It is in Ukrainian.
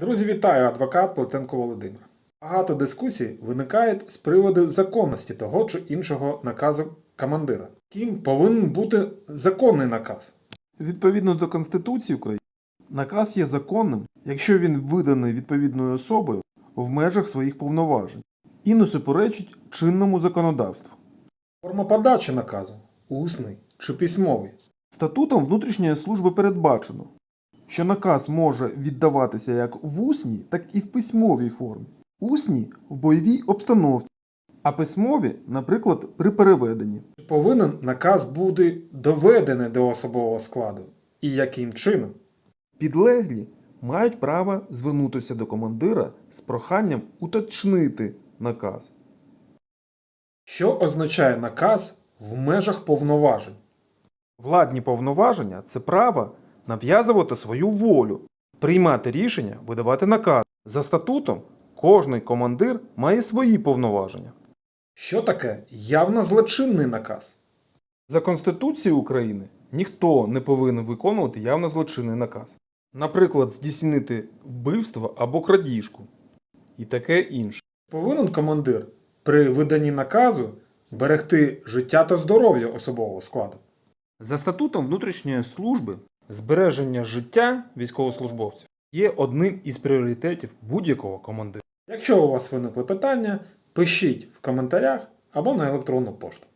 Друзі, вітаю! Адвокат Плетенко Володимир. Багато дискусій виникає з приводу законності того чи іншого наказу командира. Ким повинен бути законний наказ? Відповідно до Конституції України, наказ є законним, якщо він виданий відповідною особою в межах своїх повноважень і не суперечить чинному законодавству. Форма подачі наказу усний чи письмовий. Статутом внутрішньої служби передбачено, що наказ може віддаватися як в усній, так і в письмовій формі. Усній в бойовій обстановці, а письмові, наприклад, при переведенні. Повинен наказ бути доведений до особового складу? І яким чином? Підлеглі мають право звернутися до командира з проханням уточнити наказ. Що означає наказ в межах повноважень? Владні повноваження це право нав'язувати свою волю, приймати рішення, видавати наказ. За статутом кожний командир має свої повноваження. Що таке явно злочинний наказ? За Конституцією України ніхто не повинен виконувати явно злочинний наказ. Наприклад, здійснити вбивство або крадіжку і таке інше. Повинен командир при виданні наказу берегти життя та здоров'я особового складу. За статутом внутрішньої служби збереження життя військовослужбовців є одним із пріоритетів будь-якого командира. Якщо у вас виникли питання, пишіть в коментарях або на електронну пошту.